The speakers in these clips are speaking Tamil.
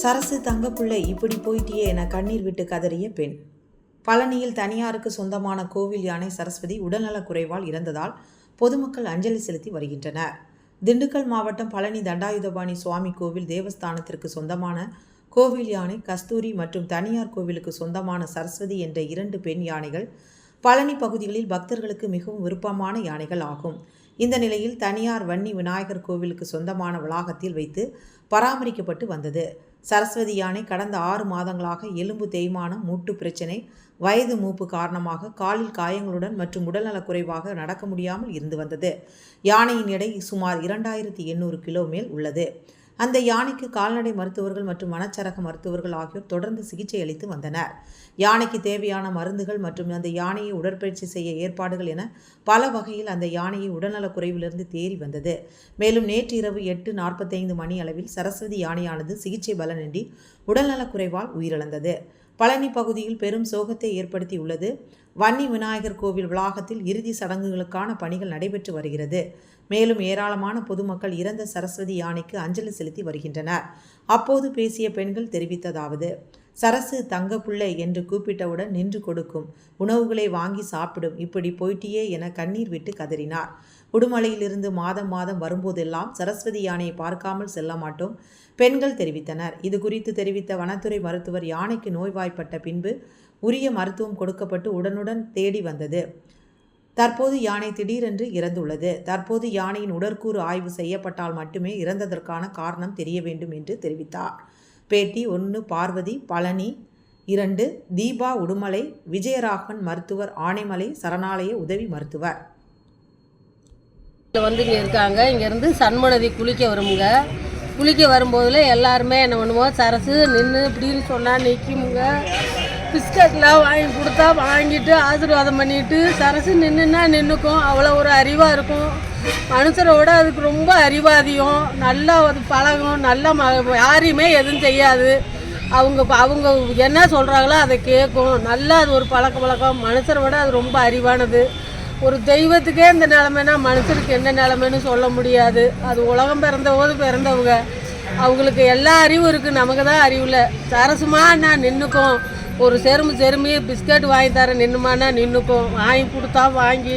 சரசு தங்கப்புள்ளை இப்படி போயிட்டியே என கண்ணீர் விட்டு கதறிய பெண். பழனியில் தனியாருக்கு சொந்தமான கோவில் யானை சரஸ்வதி உடல்நலக் குறைவால் இறந்ததால் பொதுமக்கள் அஞ்சலி செலுத்தி வருகின்றனர். திண்டுக்கல் மாவட்டம் பழனி தண்டாயுதபாணி சுவாமி கோவில் தேவஸ்தானத்திற்கு சொந்தமான கோவில் யானை கஸ்தூரி மற்றும் தனியார் கோவிலுக்கு சொந்தமான சரஸ்வதி என்ற இரண்டு பெண் யானைகள் பழனி பகுதிகளில் பக்தர்களுக்கு மிகவும் விருப்பமான யானைகள் ஆகும். இந்த நிலையில் தனியார் வன்னி விநாயகர் கோவிலுக்கு சொந்தமான வளாகத்தில் வைத்து பராமரிக்கப்பட்டு வந்தது. சரஸ்வதி யானை கடந்த ஆறு மாதங்களாக எலும்பு தேய்மானம் மூட்டு பிரச்சனை வயது மூப்பு காரணமாக காலில் காயங்களுடன் மற்றும் உடல்நலக் குறைவாக நடக்க முடியாமல் இருந்து வந்தது. யானையின் எடை சுமார் இரண்டாயிரத்தி எண்ணூறு கிலோ மேல் உள்ளது. அந்த யானைக்கு கால்நடை மருத்துவர்கள் மற்றும் மனச்சரக மருத்துவர்கள் ஆகியோர் தொடர்ந்து சிகிச்சை அளித்து வந்தனர். யானைக்கு தேவையான மருந்துகள் மற்றும் அந்த யானையை உடற்பயிற்சி செய்ய ஏற்பாடுகள் என பல வகையில் அந்த யானையை உடல்நலக் குறைவிலிருந்து தேறி வந்தது. மேலும் நேற்று இரவு எட்டு நாற்பத்தைந்து மணி அளவில் சரஸ்வதி யானையானது சிகிச்சை பலனின்றி உடல்நலக் குறைவால் உயிரிழந்தது. பழனி பகுதியில் பெரும் சோகத்தை ஏற்படுத்தியுள்ளது. வன்னி விநாயகர் கோவில் வளாகத்தில் இறுதி சடங்குகளுக்கான பணிகள் நடைபெற்று வருகிறது. மேலும் ஏராளமான பொதுமக்கள் இறந்த சரஸ்வதி யானைக்கு அஞ்சலி செலுத்தி வருகின்றனர். அப்போது பேசிய பெண்கள் தெரிவித்ததாவது சரசு தங்கப்புள்ளை என்று கூப்பிட்டவுடன் நின்று கொடுக்கும். உணவுகளை வாங்கி சாப்பிடும். இப்படி போயிட்டியே என கண்ணீர் விட்டு கதறினார். உடுமலையிலிருந்து மாதம் மாதம் வரும்போதெல்லாம் சரஸ்வதி யானையை பார்க்காமல் செல்ல மாட்டோம் பெண்கள் தெரிவித்தனர். இது குறித்து தெரிவித்த வனத்துறை மருத்துவர் யானைக்கு நோய்வாய்ப்பட்ட பின்பு உரிய மருத்துவம் கொடுக்கப்பட்டு உடனுடன் தேடி வந்தது. தற்போது யானை திடீரென்று இறந்துள்ளது. தற்போது யானையின் உடற்கூறு ஆய்வு செய்யப்பட்டால் மட்டுமே இறந்ததற்கான காரணம் தெரிய வேண்டும் என்று தெரிவித்தார். பேட்டி ஒன்று பார்வதி பழனி இரண்டு தீபா உடுமலை விஜயராகவன் மருத்துவர் ஆனைமலை சரணாலய உதவி மருத்துவர். வந்து இங்கே இருக்காங்க. இங்கேருந்து சண்முனதி குளிக்க வருமுங்க. குளிக்க வரும்போதில் எல்லாருமே என்ன பண்ணுவோம்? சரசு நின்று இப்படின்னு சொன்னால் நிற்குமுங்க பிஸ்கட்லாம் வாங்கி கொடுத்தா வாங்கிட்டு ஆசீர்வாதம் பண்ணிட்டு சரசு நின்றுன்னா நின்றுக்கும் அவ்வளோ ஒரு அறிவாக இருக்கும். மனுஷரை விட அதுக்கு ரொம்ப அறிவாதியம் நல்லா அது பழகும். நல்லா ம யாரையுமே எதுவும் செய்யாது. அவங்க அவங்க என்ன சொல்கிறாங்களோ அதை கேட்கும். நல்லா அது ஒரு பழக்க பழக்கம் மனுஷரை விட அது ரொம்ப அறிவானது. ஒரு தெய்வத்துக்கே இந்த நிலமைனா மனுஷனுக்கு என்ன நிலமைன்னு சொல்ல முடியாது. அது உலகம் பிறந்த போது பிறந்தவங்க. அவங்களுக்கு எல்லா அறிவும் இருக்குது நமக்கு தான் அறிவில் சரசுமா நான் நின்றுக்கும் ஒரு செரும்பு செரும்பி பிஸ்கட் வாங்கி தரேன் நின்றுமானா நின்றுக்கும் வாங்கி கொடுத்தா வாங்கி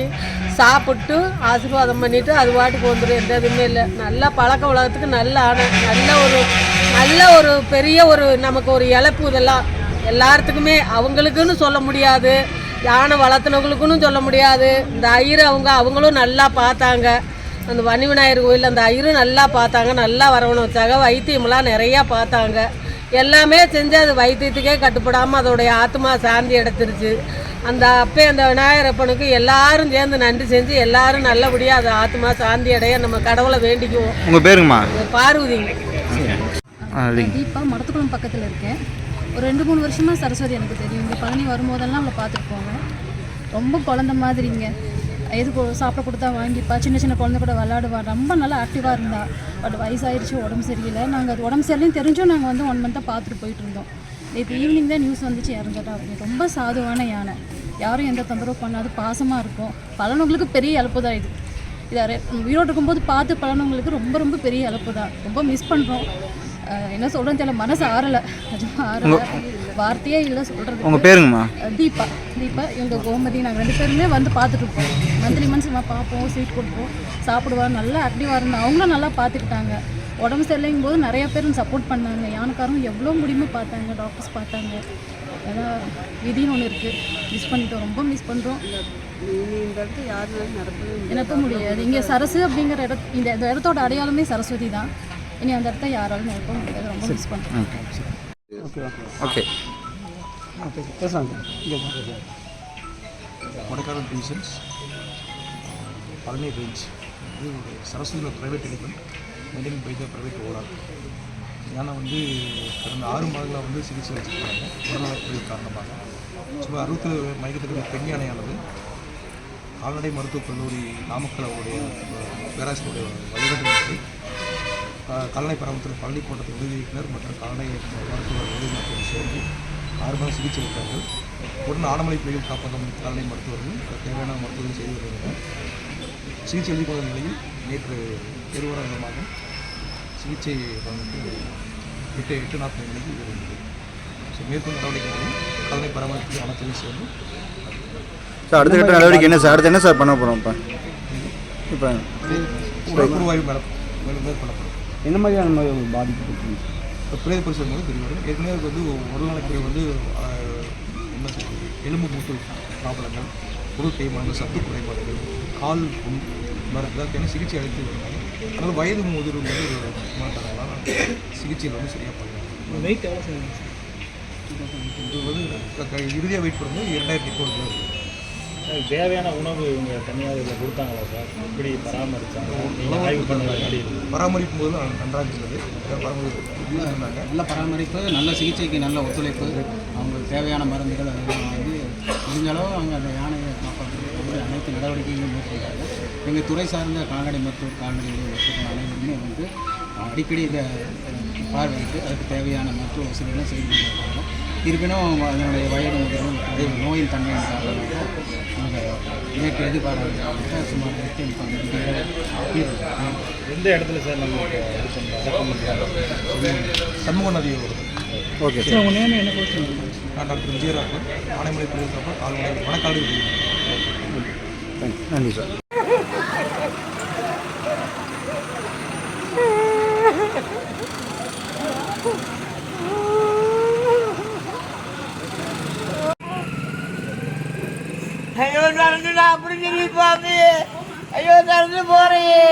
சாப்பிட்டு ஆசீர்வாதம் பண்ணிவிட்டு அது பாட்டுக்கு வந்துடும் எந்த இதுவுமே இல்லை. நல்ல பழக்க உலகத்துக்கு நல்ல ஆணை. நல்ல ஒரு நல்ல ஒரு பெரிய ஒரு நமக்கு ஒரு இழப்பு இதெல்லாம். எல்லாத்துக்குமே அவங்களுக்குன்னு சொல்ல முடியாது. யானை வளர்த்துனவங்களுக்குன்னு சொல்ல முடியாது. இந்த ஐயர் அவங்க அவங்களும் நல்லா பார்த்தாங்க. அந்த வன்னி விநாயகர் கோயில் அந்த ஐயரும் நல்லா பார்த்தாங்க. நல்லா வரவணும். வச்சாங்க வைத்தியமெல்லாம் நிறையா பார்த்தாங்க. எல்லாமே செஞ்சு அது வைத்தியத்துக்கே கட்டுப்படாமல் அதோடைய ஆத்மா சாந்தி எடுத்துருச்சு அந்த அப்பே அந்த விநாயகர் அப்பனுக்கு எல்லாரும் சேர்ந்து நன்றி செஞ்சு எல்லாரும் நல்லபடியாக அது ஆத்மா சாந்தி அடைய நம்ம கடவுளை வேண்டிக்குவோம். உங்கள் பேருங்கம்மா? பார்வதிங்க தீபா மடத்துக்குளம் பக்கத்தில் இருக்கேன். ஒரு ரெண்டு மூணு வருஷமாக சரஸ்வதி எனக்கு தெரியும். இங்கே பழனி வரும்போதெல்லாம் அவளை பார்த்துட்டு போவேன். ரொம்ப குழந்த மாதிரிங்க. எது சாப்பிட கொடுத்தா வாங்கிப்பா? சின்ன சின்ன குழந்தை கூட விளாடுவா ரொம்ப நல்லா ஆக்டிவாக இருந்தா. பட் வயசாயிருச்சு உடம்பு சரியில்லை. நாங்கள் அது உடம்பு சரியில்லைன்னு தெரிஞ்சும் நாங்கள் வந்து ஒன் மந்த்தாக பார்த்துட்டு போயிட்டு இருந்தோம். இப்போ ஈவினிங் தான் நியூஸ் வந்துச்சு இறந்துட்டா. அப்படின்னு ரொம்ப சாதுவான யானை. யாரும் எந்த தொந்தரவு பண்ணாது. பாசமாக இருக்கும். பலனவங்களுக்கு பெரிய இழப்பு தான் இது. இதை ரெ- உயிரோடு இருக்கும்போது பார்த்து பலனவங்களுக்கு ரொம்ப ரொம்ப பெரிய இழப்பு தான். ரொம்ப மிஸ் பண்ணுறோம் என்ன சொல்கிறேன்னு தெரியல மனசு ஆறலை. ஆறலை. வார்த்தையே இல்லை சொல்கிறது உங்கள் பேருங்கம்மா. தீபா. தீபா இவங்க கோமதி நாங்கள் ரெண்டு பேருமே வந்து பார்த்துட்டு இருப்போம் மந்த்லி மந்த்ஸ் நம்ம பார்ப்போம் ஸ்வீட் கொடுப்போம் சாப்பிடுவா நல்லா ஆக்டிவாக இருந்தா அவங்களும் நல்லா பார்த்துக்கிட்டாங்க. உடம்பு சரியில்லைங்கும் போது நிறைய பேர் சப்போர்ட் பண்ணாங்க. யானைக்காரங்க எவ்வளோ முடியுமோ பார்த்தாங்க. டாக்டர்ஸ் பார்த்தாங்க. ஏன்னா விதின்னு ஒன்று இருக்குது மிஸ் பண்ணிட்டோம். ரொம்ப மிஸ் பண்ணுறோம் நிரப்ப முடியாது. இங்கே சரசு அப்படிங்கிற இட இந்த இந்த இடத்தோட அடையாளமே சரஸ்வதி தான். இனி அந்த இடத்த யாராலும் நிரப்ப முடியாது. ரொம்ப மிஸ் பண்ணுறோம் okay Kodaikanal divisions Palani range இது ஒரு சரஸ்வதியில் private element maintain by the private owner யானை வந்து கடந்த ஆறு மாதங்களாக வந்து சிகிச்சை வச்சுருக்காங்க உடல்நலக்குறைவு காரணமாக. சுமார் அறுபத்தி மயக்கத்துக்கு பெண் யானையானது கால்நடை மருத்துவக் கல்லூரி நாமக்கல் அவருடைய பேராசிரியருடைய வழிகாட்டுதலுக்கு கா- கால்நடை பராமரிப்பு பள்ளி கோட்டத்து உதவி இயக்குனர் மற்றும் கால்நடை மருத்துவர் உதவி மருத்துவர் சேர்ந்து ஆறு சிகிச்சை அளித்தார்கள் உடன் ஆடமலை புலிகள் காப்பகம் கால்நடை மருத்துவர்கள் தேவையான மருத்துவர்கள் செய்து வருகின்றனர். சிகிச்சை அளித்து கொண்ட நிலையில் நேற்று இருவரங்கமாக சிகிச்சை வழங்கிட்டு எட்டு எட்டு நாற்பது மணிக்கு இது இருந்தது ஸோ மேற்கொண்டு நடவடிக்கை கதனை பராமரிப்பு அனைத்தையும் சேர்ந்து சார் அடுத்த கட்ட நடவடிக்கை என்ன சார்? அடுத்து என்ன சார் பண்ண போகிறோம் இப்போ? இப்போ மேலே மேலே மேற்கொள்ளப்படும். என்ன மாதிரியான நோய் பாதிப்பு இப்போ பிரேத பரிசோதனை மூலம் தெரிய வரும். ஏற்கனவே வந்து உடல்நலக்குறை வந்து ஆஹ், என்ன சொல்றது எலும்பு மூட்டு ப்ராப்ளங்கள் உடல் தேய்மானங்கள் சத்து குறைபாடுகள் கால் புண் எல்லாத்தையும் சிகிச்சை அளித்து வருவாங்க அதனால் வயது முதிர்வு வந்து ஒரு மாட்டாங்களா சிகிச்சையில் வந்து சரியாக பண்ணுவாங்க வெயிட் எவ்வளோ இது வந்து இறுதியாக வெயிட் பண்ணும்போது இரண்டாயிரத்தி. சார், தேவையான உணவு இவங்க தனியாக இதில் கொடுத்தாங்களா சார்? எப்படி பராமரிச்சாங்க? நீங்கள் ஆய்வு பண்ண பராமரிக்கும் போது நன்- நன்றாக இருந்தது பராமரிப்பு நல்ல பராமரிப்பு நல்ல சிகிச்சைக்கு நல்ல ஒத்துழைப்பு. அவங்களுக்கு தேவையான மருந்துகள் அதெல்லாம் வந்து முடிஞ்ச அளவு அவங்க அந்த யானையை காப்பாற்றுறதுக்கு வந்து அனைத்து நடவடிக்கைகளும் மேற்கொள்கிறாங்க எங்கள் துறை சார்ந்த கால்நடை மருத்துவர் கால்நடை மருத்துவர்கள் அனைவருமே வந்து அடிக்கடி இதை பார்வையிட்டு அதுக்கு தேவையான மருத்துவ வசதிகளும் செய்து கொண்டிருக்காங்க. இருப்பினும் அதனுடைய வயது முதலும் அதே நோயின் அந்த இயற்கை எதிர்பாராத சுமார் எந்த இடத்துல சார் நம்மளுக்கு இது பண்ணுறோம் அடக்கம் பண்ணுறாங்க சண்முக நதி வருது ஓகே. சார் உங்கள் நேம் என்ன கோச்சு நான் டாக்டர் விஜயராகவன் ஆனைமலை பிரதேசப்ப கால்நடை வனக்காடு நன்றி சார். ஐயோ நடந்து நான் அப்படி சொல்லி பாப்பி ஐயோ நடந்து போறையே